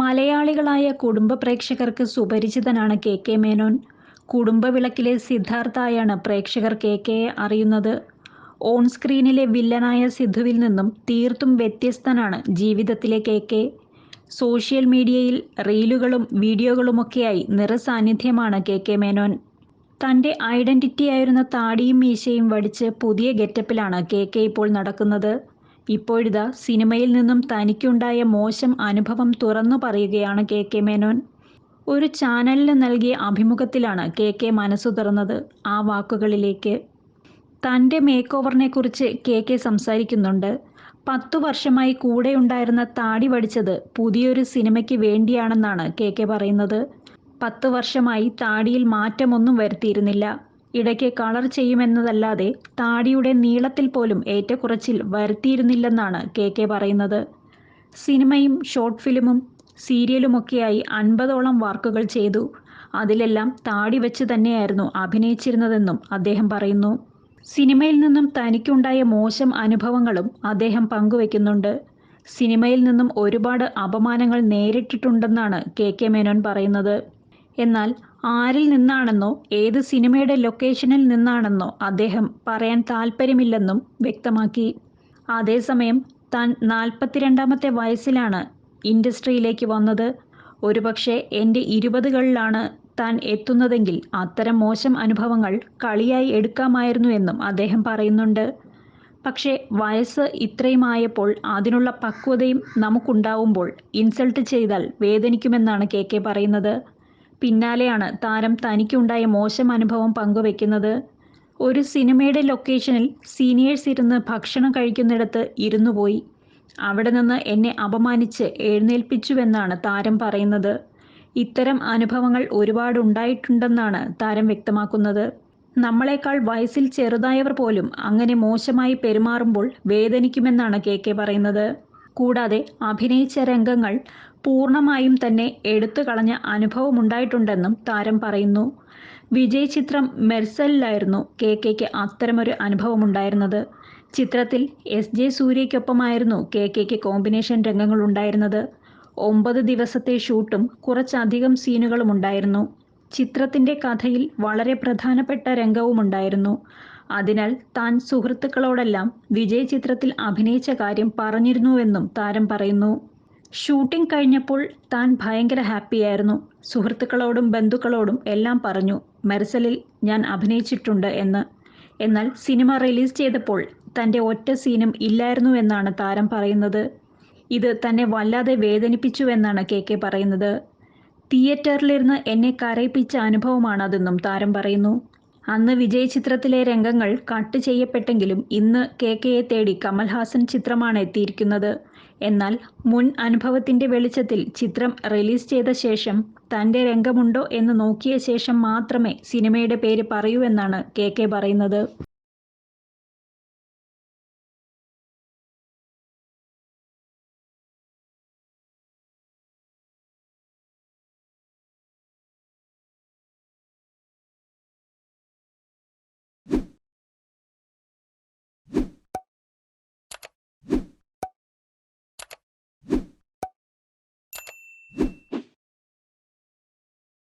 മലയാളികളായ കുടുംബ പ്രേക്ഷകർക്ക് സുപരിചിതനാണ് കെ കെ മേനോൻ. കുടുംബവിളക്കിലെ സിദ്ധാർത്ഥായാണ് പ്രേക്ഷകർ കെ കെയെ അറിയുന്നത്. ഓൺ സ്ക്രീനിലെ വില്ലനായ സിദ്ധുവിൽ നിന്നും തീർത്തും വ്യത്യസ്തനാണ് ജീവിതത്തിലെ കെ കെ. സോഷ്യൽ മീഡിയയിൽ റീലുകളും വീഡിയോകളുമൊക്കെയായി നിറസാന്നിധ്യമാണ് കെ കെ മേനോൻ. തന്റെ ഐഡന്റിറ്റിയായിരുന്ന താടിയും മീശയും വടിച്ച് പുതിയ ഗെറ്റപ്പിലാണ് കെ കെ ഇപ്പോൾ നടക്കുന്നത്. ഇപ്പോഴിതാ സിനിമയിൽ നിന്നും തനിക്കുണ്ടായ മോശം അനുഭവം തുറന്നു പറയുകയാണ് കെ കെ മേനോൻ. ഒരു ചാനലിന് നൽകിയ അഭിമുഖത്തിലാണ് കെ കെ മനസ്സു തുറന്നത് ആ വാക്കുകളിലേക്ക്. തന്റെ മേക്ക് ഓവറിനെ കുറിച്ച് കെ കെ സംസാരിക്കുന്നുണ്ട്. പത്തു വർഷമായി കൂടെ ഉണ്ടായിരുന്ന താടി വടിച്ചത് പുതിയൊരു സിനിമയ്ക്ക് വേണ്ടിയാണെന്നാണ് കെ കെ പറയുന്നത്. പത്തു വർഷമായി താടിയിൽ മാറ്റമൊന്നും വരുത്തിയിരുന്നില്ല. ഇടയ്ക്ക് കളർ ചെയ്യുമെന്നതല്ലാതെ താടിയുടെ നീളത്തിൽ പോലും ഏറ്റക്കുറച്ചിൽ വരുത്തിയിരുന്നില്ലെന്നാണ് കെ കെ പറയുന്നത്. സിനിമയും ഷോർട്ട് ഫിലിമും സീരിയലുമൊക്കെയായി അൻപതോളം വർക്കുകൾ ചെയ്തു. അതിലെല്ലാം താടി വെച്ച് തന്നെയായിരുന്നു അഭിനയിച്ചിരുന്നതെന്നും അദ്ദേഹം പറയുന്നു. സിനിമയിൽ നിന്നും തനിക്കുണ്ടായ മോശം അനുഭവങ്ങളും അദ്ദേഹം പങ്കുവെക്കുന്നുണ്ട്. സിനിമയിൽ നിന്നും ഒരുപാട് അപമാനങ്ങൾ നേരിട്ടിട്ടുണ്ടെന്നാണ് കെ കെ മേനോൻ പറയുന്നത്. എന്നാൽ ആരിൽ നിന്നാണെന്നോ ഏത് സിനിമയുടെ ലൊക്കേഷനിൽ നിന്നാണെന്നോ അദ്ദേഹം പറയാൻ താല്പര്യമില്ലെന്നും വ്യക്തമാക്കി. അതേസമയം താൻ നാൽപ്പത്തിരണ്ടാമത്തെ വയസ്സിലാണ് ഇൻഡസ്ട്രിയിലേക്ക് വന്നത്. ഒരുപക്ഷെ എന്റെ ഇരുപതുകളിലാണ് താൻ എത്തുന്നതെങ്കിൽ അത്തരം മോശം അനുഭവങ്ങൾ കളിയായി എടുക്കാമായിരുന്നു എന്നും അദ്ദേഹം പറയുന്നുണ്ട്. പക്ഷേ വയസ്സ് ഇത്രയുമായപ്പോൾ അതിനുള്ള പക്വതയും നമുക്കുണ്ടാവുമ്പോൾ ഇൻസൾട്ട് ചെയ്താൽ വേദനിക്കുമെന്നാണ് കെ കെ പറയുന്നത്. പിന്നാലെയാണ് താരം തനിക്കുണ്ടായ മോശം അനുഭവം പങ്കുവെക്കുന്നത്. ഒരു സിനിമയുടെ ലൊക്കേഷനിൽ സീനിയേഴ്സ് ഇരുന്ന് ഭക്ഷണം കഴിക്കുന്നിടത്ത് ഇരുന്നു പോയി അവിടെ നിന്ന് എന്നെ അപമാനിച്ച് എഴുന്നേൽപ്പിച്ചുവെന്നാണ് താരം പറയുന്നത്. ഇത്തരം അനുഭവങ്ങൾ ഒരുപാട് ഉണ്ടായിട്ടുണ്ടെന്നാണ് താരം വ്യക്തമാക്കുന്നത്. നമ്മളെക്കാൾ വയസ്സിൽ ചെറുതായവർ പോലും അങ്ങനെ മോശമായി പെരുമാറുമ്പോൾ വേദനിക്കുമെന്നാണ് കെ കെ പറയുന്നത്. കൂടാതെ അഭിനയിച്ച രംഗങ്ങൾ പൂർണമായും തന്നെ എടുത്തു കളഞ്ഞ അനുഭവമുണ്ടായിട്ടുണ്ടെന്നും താരം പറയുന്നു. വിജയ് ചിത്രം മെർസലിലായിരുന്നു കെ കെക്ക് അത്തരമൊരു അനുഭവമുണ്ടായിരുന്നത്. ചിത്രത്തിൽ എസ് ജെ സൂര്യയ്ക്കൊപ്പമായിരുന്നു കെ കെക്ക് കോമ്പിനേഷൻ രംഗങ്ങൾ ഉണ്ടായിരുന്നത് ഒമ്പത് ദിവസത്തെ ഷൂട്ടും കുറച്ചധികം സീനുകളും ഉണ്ടായിരുന്നു ചിത്രത്തിന്റെ കഥയിൽ വളരെ പ്രധാനപ്പെട്ട രംഗവുമുണ്ടായിരുന്നു. അതിനാൽ താൻ സുഹൃത്തുക്കളോടെല്ലാം വിജയ് ചിത്രത്തിൽ അഭിനയിച്ച കാര്യം പറഞ്ഞിരുന്നുവെന്നും താരം പറയുന്നു. ഷൂട്ടിംഗ് കഴിഞ്ഞപ്പോൾ താൻ ഭയങ്കര ഹാപ്പിയായിരുന്നു. സുഹൃത്തുക്കളോടും ബന്ധുക്കളോടും എല്ലാം പറഞ്ഞു മെർസലിൽ ഞാൻ അഭിനയിച്ചിട്ടുണ്ട് എന്ന്. എന്നാൽ സിനിമ റിലീസ് ചെയ്തപ്പോൾ തന്റെ ഒറ്റ സീനും ഇല്ലായിരുന്നു എന്നാണ് താരം പറയുന്നത്. ഇത് തന്നെ വല്ലാതെ വേദനിപ്പിച്ചുവെന്നാണ് കെ കെ പറയുന്നത്. തിയേറ്ററിലിരുന്ന് എന്നെ കരയിപ്പിച്ച അനുഭവമാണതെന്നും താരം പറയുന്നു. അന്ന് വിജയ് ചിത്രത്തിലെ രംഗങ്ങൾ കട്ട് ചെയ്യപ്പെട്ടെങ്കിലും ഇന്ന് കെ കെയെ തേടി കമൽഹാസൻ ചിത്രമാണ് എത്തിയിരിക്കുന്നത്. എന്നാൽ മുൻ അനുഭവത്തിന്റെ വെളിച്ചത്തിൽ ചിത്രം റിലീസ് ചെയ്ത ശേഷം തന്റെ രംഗമുണ്ടോ എന്ന് നോക്കിയ ശേഷം മാത്രമേ സിനിമയുടെ പേര് പറയൂ എന്നാണ് കെ കെ പറയുന്നത്.